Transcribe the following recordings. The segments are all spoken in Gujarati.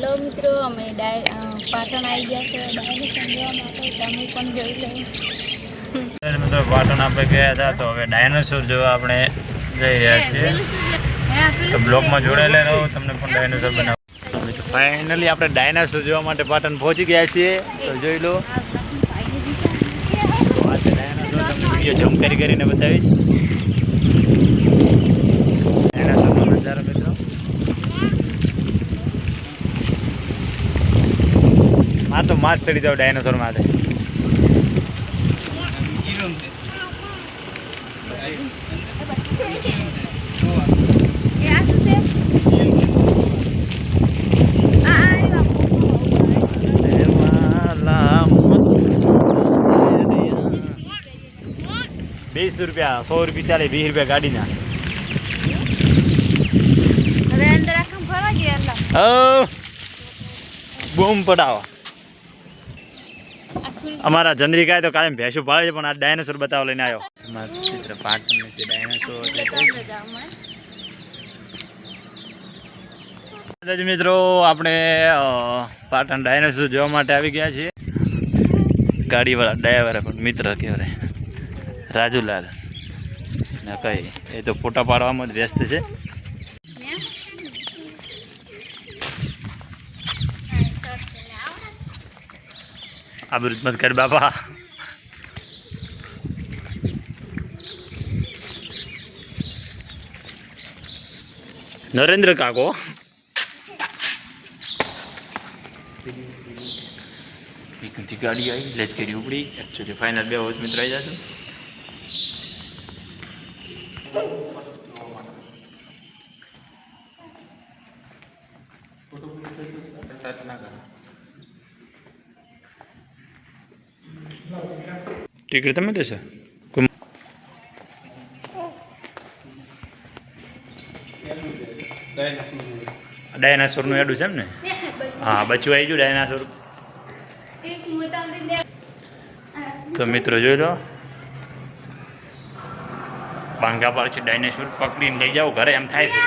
હેલો મિત્રો અમે પાટણ આવી ગયા છે. ડાયનેશન જોવા માટે તમે પણ જોઈ લો મિત્રો પાટણ આપણે ગયા હતા તો હવે ડાયનોસોર જોવા આપણે જઈ રહ્યા છીએ. તો બ્લોગમાં જોડાયેલા રહો તમને પણ ડાયનોસોર બનાવો. ફાઇનલી આપણે ડાયનાસોર જોવા માટે પાટણ પહોંચી ગયા છીએ. તો જોઈ લો. ડાયનાસોર તમને વીડિયો ઝૂમ કરી કરીને બતાવીશ ડાયનાસોરનો નજારો મિત્રો આ તો માથ ચડી જાવ ડાયનોસોર માથે બીસ રૂપિયા સો રૂપિયા ચાલે વીસ રૂપિયા ગાડીના. ઓ બૂમ પડાવો અમારા ચંદ્રિકાએ તો કાયમ ભેંસું પાડે છે પણ આ ડાયનોસોર બતાવવા લઈને આવ્યો. અમારા ચિત્ર ડાયનોસોર દાદાજી મિત્રો આપણે પાટણ ડાયનોસોર જોવા માટે આવી ગયા છીએ. ગાડીવાળા ડ્રાઈવર પણ મિત્ર કહેવાય. રાજુલાલ. ને કઈ એ તો ફોટા પાડવામાં જ વ્યસ્ત છે. આબરૂત મત કર બાપા. નરેન્દ્ર કાકો. ગાડી આવી લેજ કરી ઉપડી. એકચ્યુઅલી ફાઇનલ બે વખત મિત્ર આવી જશે ટિકિટ તમે દેશો ડાયનાસોરનું એડું છે એમ ને હા બચ્ચું આવી ગયું ડાયનાસોર તો મિત્રો જોઈ લો બાંગા પર છે ડાયનાસોર પકડીને લઈ જાઓ ઘરે એમ થાય છે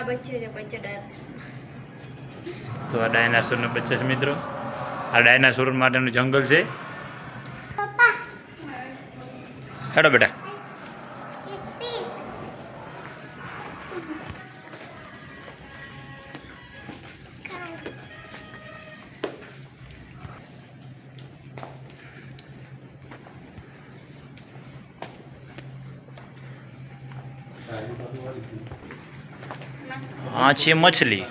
આ બચ્ચે છે બચ્ચે ડાયનાસોર તો આ ડાયનાસોરનો બચ્ચા છે મિત્રો. આ ડાયનાસોર માટેનું જંગલ છે. હેડો બેટા. આ છે મછલી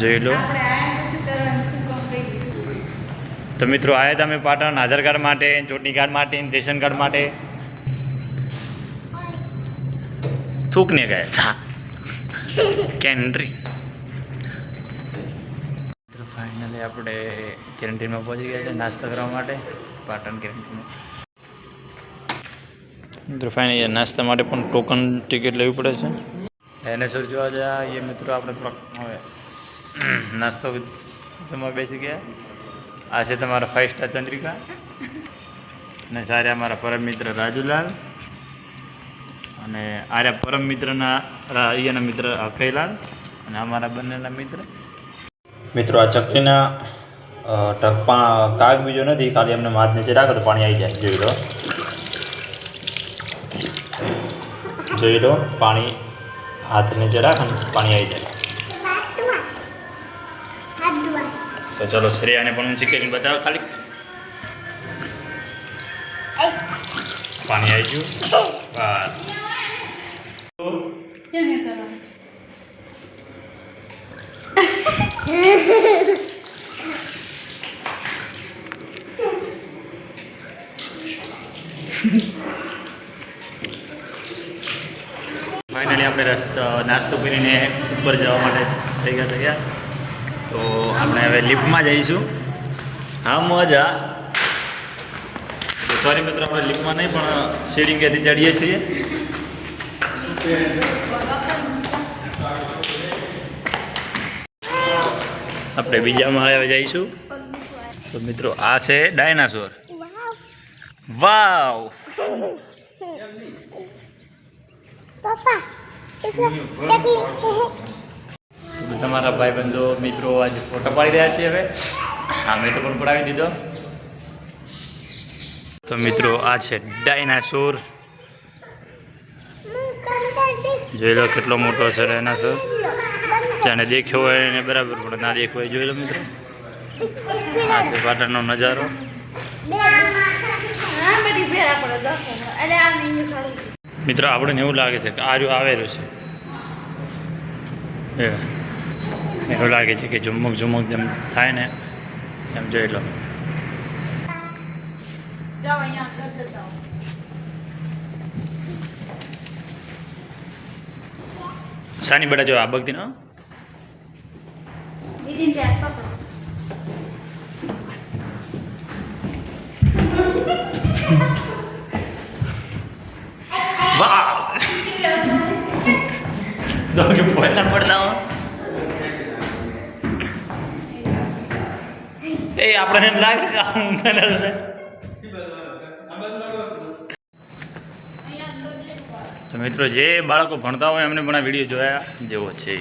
જોઈ લો. તો મિત્રો આવ્યા તમે પાટણ આધાર કાર્ડ માટે, ચૂંટણી કાર્ડ માટે, રેશન કાર્ડ માટે? થૂકને ગયા હા કેન્ટ્રી ફાઇનલી આપણે કેન્ટીનમાં પહોંચી ગયા છે નાસ્તો કરવા માટે. પાટણ કેન્ટીનમાં મિત્રો ફાઇનલી નાસ્તા માટે પણ ટોકન ટિકિટ લેવી પડે છે. ડાયનાસોર જોવા જઈએ મિત્રો આપણે થોડાક હવે નાસ્તો જમવા બેસી ગયા. આ છે તમારા ફાઇવ સ્ટાર ચંદ્રિકા. અને સારા અમારા પરમ મિત્ર રાજુલાલ. અને આર્યા પરમ મિત્રના અહીંયાના મિત્ર અકઈલાલ અને અમારા બંનેના મિત્ર. મિત્રો આ ચકલીના અ, ટકપા કાગ બીજો નથી ખાલી એમને માથ નીચે રાખો તો પાણી આવી જાય. જોઈ લો. જોઈ લો પાણી હાથ નીચે રાખો ને પાણી આવી જાય. તો ચલો શ્રેયાને પણ ઊંચી કરીને બતાવો. ખાલી પાણી આવી ગયું. બસ. ફાઇનલી આપણે રસ્તો નાસ્તો કરીને ઉપર જવા માટે તૈયાર થયા. તો આપણે હવે લિફ્ટમાં જઈશું. હા, મજા. તો સોરી મિત્રો, આપણે લિફ્ટમાં નહીં, પણ સીડિંગેથી ચડીએ છીએ? આપણે બીજા માળે જઈશું. તો મિત્રો, આ છે ડાયનાસોર. વાવ! પપ્પા તમારા ભાઈબંધો, મિત્રો આજે ફોટો પાડી રહ્યા છીએ હવે. હા, મેં તો પણ પડાવી દીધો. તો મિત્રો, આ છે ડાયનાસોર. જોઈ લો કેટલો મોટો છે ડાયનાસોર. જેને દેખ્યો હોય એને બરાબર પણ ના દેખ્યો હોય. જોઈ લો મિત્રો. આ છે પાટણનો નજારો. આ મિત્રો આપણને એવું લાગે છે કે આર્યું આવેલું છે. એવું લાગે છે કે ઝુમક ઝુમક જેમ થાય ને એમ જોઈ લો. સાની બડા જો આ બગતી ના? એ આપણને એમ લાગે કે આ ઊંધા ના. તો મિત્રો જે બાળકો ભણતા હોય એમને પણ આ વીડિયો જોયા જેવો છે.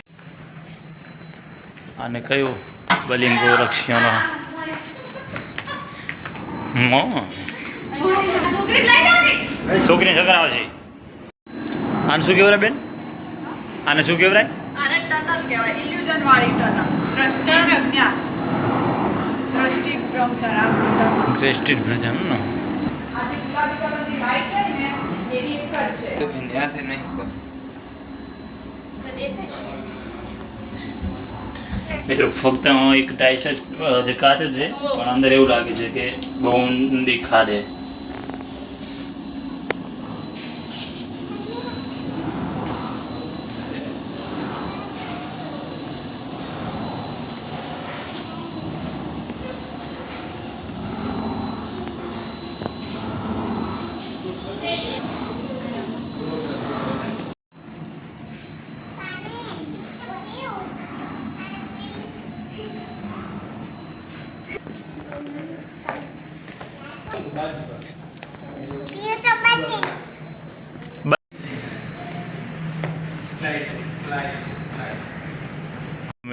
અને કયું બલિંગો રક્ષણ મો છોકરી જાવી છે આને શું કહેવાય બેન? આને શું કહેવાય? આને દ્રષ્ટિ ભ્રમચર આ ક્રેસ્ટિડ ભજનનો આ જે ગુલાબી કલરની લાઈટ છે ને એક. જ મિત્રો ફક્ત એક ટાઈસ જ જે કાચ છે પણ અંદર એવું લાગે છે કે બહુ ઊંડી ખાધે.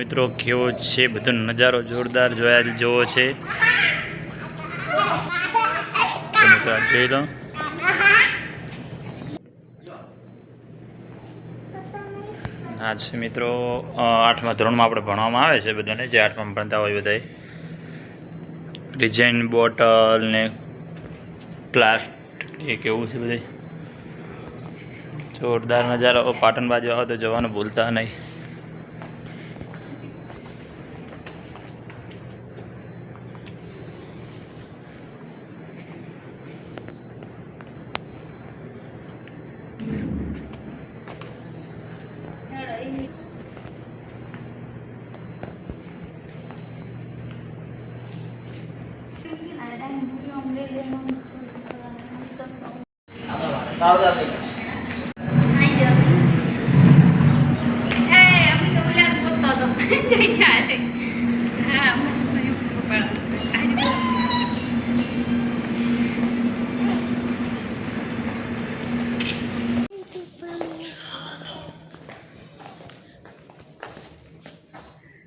મિત્રો, કેવો છે બધો નજારો જોરદાર જોયા જોવો છે. મિત્રો જોઈ લો. હા, છે મિત્રો આઠમા ધોરણમાં આપણે ભણવામાં આવે છે બધાને, જે આઠમાં ભણતા હોય બધાય. ડિઝાઇન બોટલ ને પ્લાસ્ટિક એવું છે બધે જોરદાર નજારો. પાટણ બાજુ આવો તો જવાનું ભૂલતા નહીં.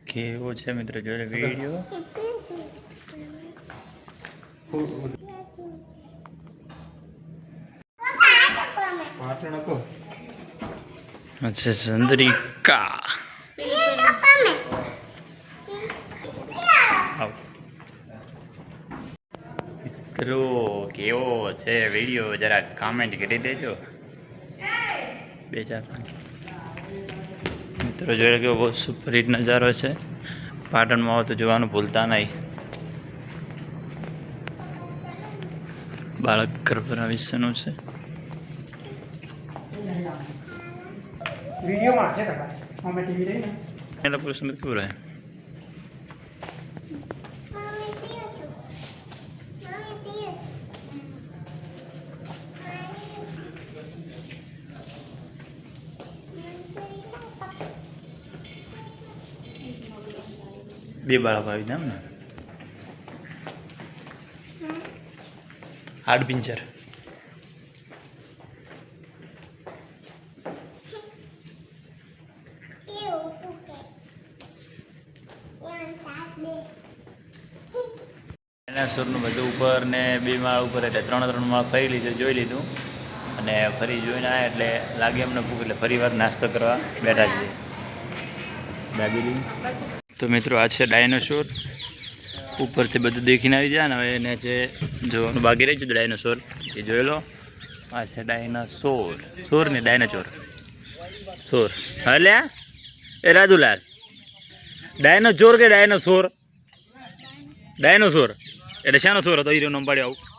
કેવો છે મિત્રો જોડે વીડિયો અચ્છા ચંદ્રિકા મિત્રો, કેવો છે વીડિયો? જરા કામેન્ટ કરી દેજો. બે ચાર મિત્રો, જોઈ કેવો બહુ સુપર નજારો છે. પાટણમાં આવો તો જોવાનું ભૂલતા નહીં. બાળક ગર્ભના વિશેનું છે? વિડીયોમાં છે કાકા અમે ટીવી રહી કેવું. બે બાળક આવી ને એમ ને હાડ પિંચર એવું શું કે એમ સાત બે ડાયનાસોરનું બધું ઉપર ને બે માળ ઉપર એટલે ત્રણ ત્રણ માળ ફરી લીધું, જોઈ લીધું. અને ફરી જોઈને આવ્યા એટલે લાગે એમને ભૂખ, એટલે ફરી વાર નાસ્તો કરવા બેઠા છીએ. દાબેલી. તો મિત્રો, આ છે ડાયનોસોર. ઉપરથી બધું દેખીને આવી જાય ને હવે એને છે જોવાનું બાકી રહી ગયું ડાયનોસોર એ જોઈ લો આ છે ડાયનાસોર સોર ને ડાયનાચોર સોર હલે એ રાજુલાલ ડાયનોચોર કે ડાયનોસોર ડાયનોસોર એટલે શાનો સોર હતો હીરો નામ પાડ્યો આવું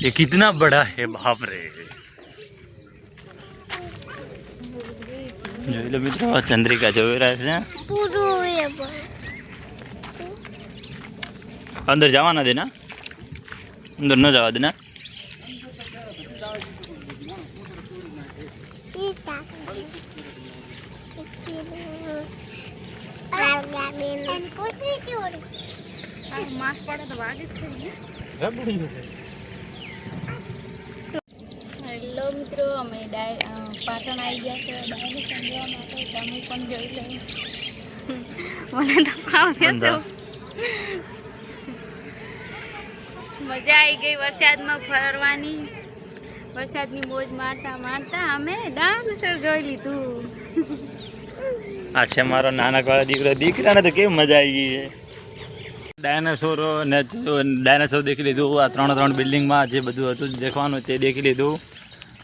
ये कितना बड़ा है बाप रे જોઈ લો મિત્રો ચંદ્રિકા જોઈ રહ્યા છે. પૂરું એ બોલ અંદર જવાના ના દેના અંદર ન જવા દે ના? સીતા એન કૂતરી ચોરી માસ પડે તો વાગે જ ખરી મિત્રો અમે ડાય પાટણ આવી ગયા છે. ડાયરેક્ટ સમજવા માટે તમે પણ જોઈ લો. મને તો ફાવે છે બંધા. મજા આવી ગઈ વરસાદમાં ફરવાની. વરસાદની મોજ મારતા મારતા અમે ડાન્સર જોઈ લીધું. આ છે મારો નાનકવાળો દીકરો. દીકરાને તો કેવી મજા આવી ગઈ છે. ડાયનાસોરો ને ડાયનાસોર દેખી લીધું. આ ત્રણ ત્રણ બિલ્ડિંગમાં જે બધું હતું દેખવાનું તે દેખી લીધું.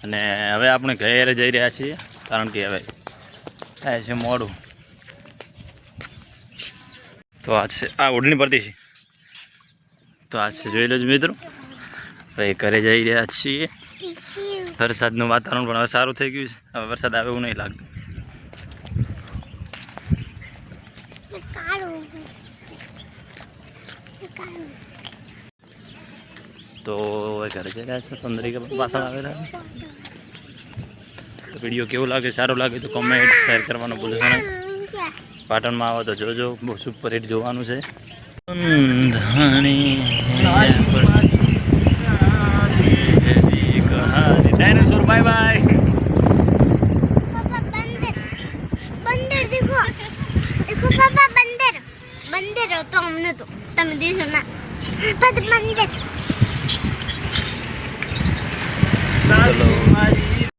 અને હવે આપણે ઘરે જઈ રહ્યા છીએ, કારણ કે હવે થાય છે મોડું. તો આ છે, આ ઓઢણી પડતી છે. તો આ છે, જોઈ લેજો મિત્રો. ભાઈ ઘરે જઈ રહ્યા છીએ. વરસાદનું વાતાવરણ પણ હવે સારું થઈ ગયું છે. હવે વરસાદ આવે એવું નહીં લાગતું. તો ઘરે જઈ રહ્યા છે, ચંદ્રિકા પાછળ આવેલા વીડિયો કેવો લાગે, સારો લાગે તો કોમેન્ટ શેર કરવાનું ભૂલશો નહીં. પાટણમાં આવો તો જોજો, બહુ સુપર હિટ જોવાનું છે. ડાયનોસોર બાય બંદર. બંદર અમને તો. તમે દેશો ના. પણ બંદર. ચલો